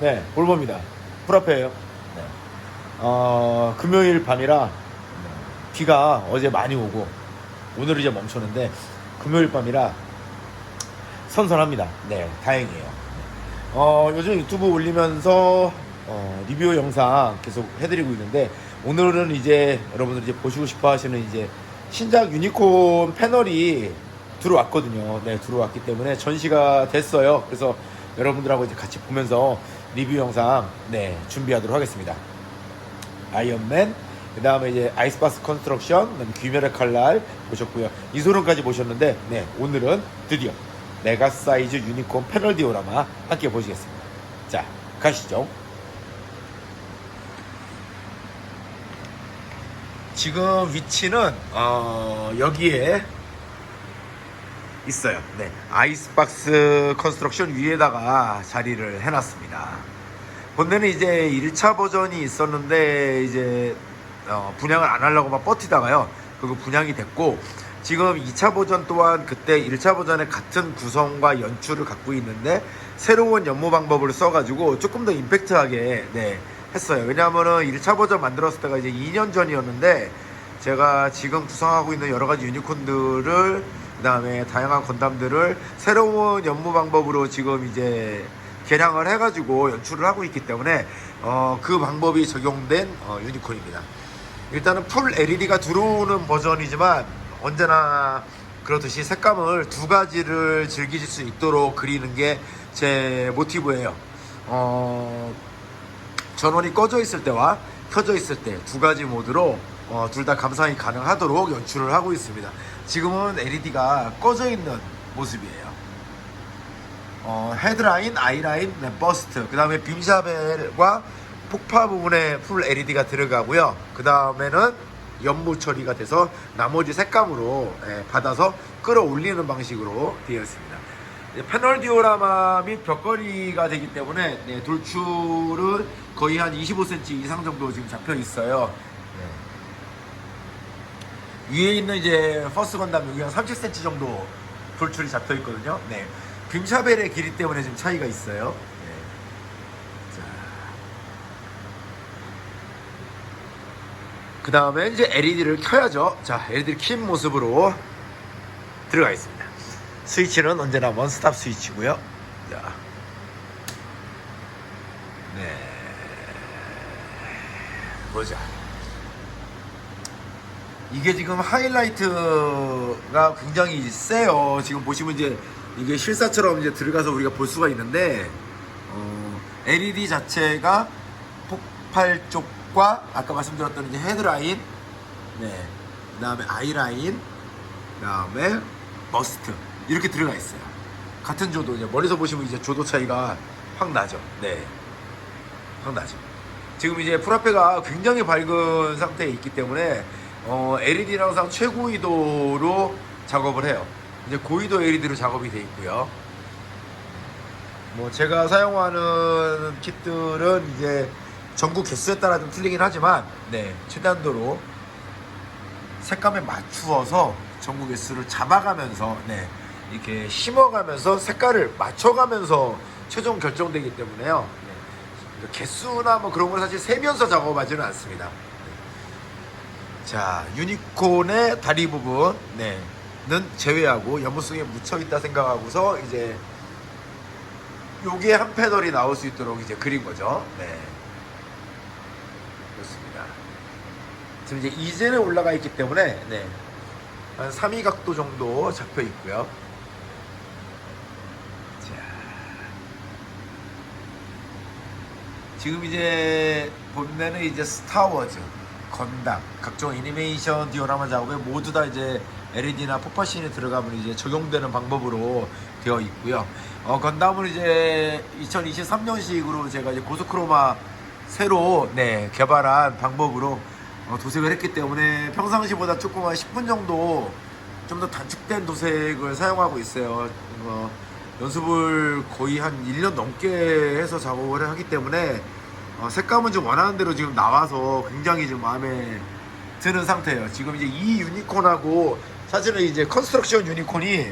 네, 볼봅니다. 불앞에요. 네. 어, 금요일 밤이라 비가 어제 많이 오고 오늘 이제 멈췄는데 금요일 밤이라 선선합니다. 네, 다행이에요. 어, 요즘 유튜브 올리면서 어, 리뷰 영상 계속 해드리고 있는데 오늘은 이제 여러분들 이제 보시고 싶어 하시는 이제 신작 유니콘 패널이 들어왔거든요. 네, 들어왔기 때문에 전시가 됐어요. 그래서 여러분들하고 이제 같이 보면서 리뷰 영상 네, 준비하도록 하겠습니다. 아이언맨, 그 다음에 이제 아이스박스 컨스트럭션, 귀멸의 칼날 보셨고요. 이소룡까지 보셨는데, 네, 오늘은 드디어 메가 사이즈 유니콘 패널 디오라마 함께 보시겠습니다. 자, 가시죠. 지금 위치는 어, 여기에 있어요. 네, 아이스박스 컨스트럭션 위에다가 자리를 해놨습니다. 본래는 이제 1차 버전이 있었는데 이제 어, 분양을 안 하려고 막 버티다가요. 그거 분양이 됐고 지금 2차 버전 또한 그때 1차 버전의 같은 구성과 연출을 갖고 있는데 새로운 연모 방법을 써가지고 조금 더 임팩트하게 네, 했어요. 왜냐하면은 1차 버전 만들었을 때가 이제 2년 전이었는데 제가 지금 구성하고 있는 여러 가지 유니콘들을 그 다음에 다양한 건담들을 새로운 연모 방법으로 지금 이제 개량을 해가지고 연출을 하고 있기 때문에 어, 그 방법이 적용된 어, 유니콘입니다. 일단은 풀 LED가 들어오는 버전이지만 언제나 그렇듯이 색감을 두 가지를 즐기실 수 있도록 그리는 게 제 모티브예요. 어, 전원이 꺼져 있을 때와 켜져 있을 때 두 가지 모드로 어, 둘 다 감상이 가능하도록 연출을 하고 있습니다. 지금은 LED가 꺼져 있는 모습이에요. 어, 헤드라인, 아이라인, 네, 버스트, 그 다음에 빔샤벨과 폭파 부분에 풀 LED가 들어가고요. 그 다음에는 연무 처리가 돼서 나머지 색감으로 예, 받아서 끌어올리는 방식으로 되어 있습니다. 네, 패널 디오라마 및 벽걸이가 되기 때문에 네, 돌출은 거의 한 25cm 이상 정도 지금 잡혀 있어요. 네. 위에 있는 이제 퍼스 건담 여기 한 30cm 정도 돌출이 잡혀 있거든요. 네. 빔샤벨의 길이 때문에 지금 차이가 있어요. 네. 자. 그 다음에 이제 LED를 켜야죠. 자, LED를 킨 모습으로 들어가 있습니다. 스위치는 언제나 원스톱 스위치고요. 자. 네. 보자. 이게 지금 하이라이트가 굉장히 세요. 지금 보시면 이제 이게 실사처럼 이제 들어가서 우리가 볼 수가 있는데 어, LED 자체가 폭발 쪽과 아까 말씀드렸던 이제 헤드라인, 네, 그다음에 아이라인, 그다음에 버스트 이렇게 들어가 있어요. 같은 조도 이제 멀리서 보시면 이제 조도 차이가 확 나죠. 네, 확 나죠. 지금 이제 프라페가 굉장히 밝은 상태에 있기 때문에 어, LED는 항상 최고위도로 작업을 해요. 이제 고위도 LED로 작업이 돼 있고요. 뭐 제가 사용하는 kit들은 이제 전구 개수에 따라 좀 틀리긴 하지만 네 최단도로 색감에 맞추어서 전구 개수를 잡아가면서 네 이렇게 심어가면서 색깔을 맞춰가면서 최종 결정되기 때문에요. 네. 개수나 뭐 그런 걸 사실 세면서 작업하지는 않습니다. 네. 자 유니콘의 다리 부분 네 는 제외하고 연무성에 묻혀 있다 생각하고서 이제 요게 한 패널이 나올 수 있도록 이제 그린 거죠. 네. 그렇습니다. 지금 이제 이젠에 올라가 있기 때문에 네. 한 3위 각도 정도 잡혀 있고요. 자. 지금 이제 본래는 이제 스타워즈, 건담, 각종 애니메이션 디오라마 작업에 모두 다 이제 LED나 폭파신이 들어가면 이제 적용되는 방법으로 되어 있고요. 어, 건담은 이제 2023년식으로 제가 이제 고스크로마 새로 네, 개발한 방법으로 어, 도색을 했기 때문에 평상시보다 조금 한 10분 정도 좀 더 단축된 도색을 사용하고 있어요. 어, 연습을 거의 한 1년 넘게 해서 작업을 하기 때문에 어, 색감은 좀 원하는 대로 지금 나와서 굉장히 좀 마음에 드는 상태예요. 지금 이제 이 유니콘하고 사실은 이제 컨스트럭션 유니콘이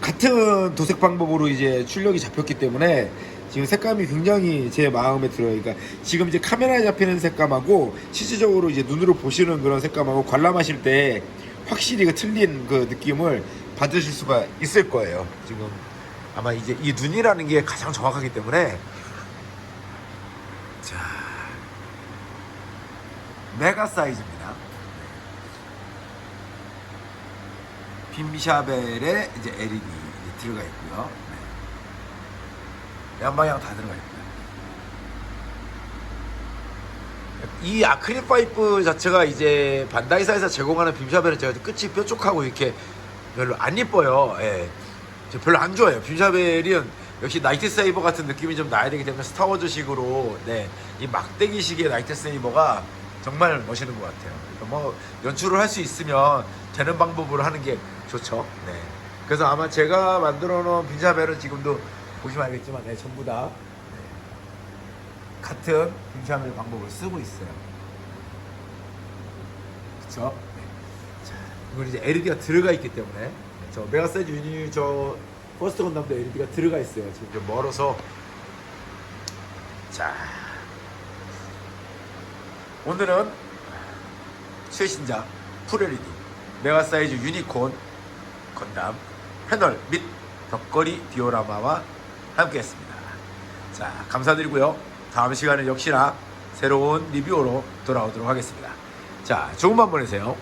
같은 도색 방법으로 이제 출력이 잡혔기 때문에 지금 색감이 굉장히 제 마음에 들어요. 그러니까 지금 이제 카메라에 잡히는 색감하고 실질적으로 이제 눈으로 보시는 그런 색감하고 관람하실 때 확실히 그 틀린 그 느낌을 받으실 수가 있을 거예요. 지금 아마 이제 이 눈이라는 게 가장 정확하기 때문에 자 메가 사이즈입니다. 빔샤벨에 이제 LED 들어가 있고요. 네. 양방향 다 들어가 있고요. 이 아크릴 파이프 자체가 이제 반다이사에서 제공하는 빔샤벨은 제가 끝이 뾰족하고 이렇게 별로 안 이뻐요. 예. 저 별로 안 좋아해요. 빔샤벨은 역시 나이트 세이버 같은 느낌이 좀 나야 되기 때문에 스타워즈식으로 네, 이 막대기식의 나이트 세이버가 정말 멋있는 것 같아요. 그러니까 뭐 연출을 할 수 있으면 되는 방법으로 하는 게 좋죠. 네. 그래서 아마 제가 만들어 놓은 빔샤벨은 지금도 보시면 알겠지만 네, 전부 다 네, 같은 빔샤벨 방법을 쓰고 있어요. 그렇죠? 네. 자, 이건 이제 LED가 들어가 있기 때문에 네, 저 메가사이즈 유니 저 퍼스트 건담도 LED가 들어가 있어요. 지금 좀 멀어서 자 오늘은 최신작 풀 LED 메가사이즈 유니콘 건담 패널 및 벽걸이 디오라마와 함께 했습니다. 자 감사드리고요. 다음 시간에 역시나 새로운 리뷰로 돌아오도록 하겠습니다. 자 좋은 밤 보내세요.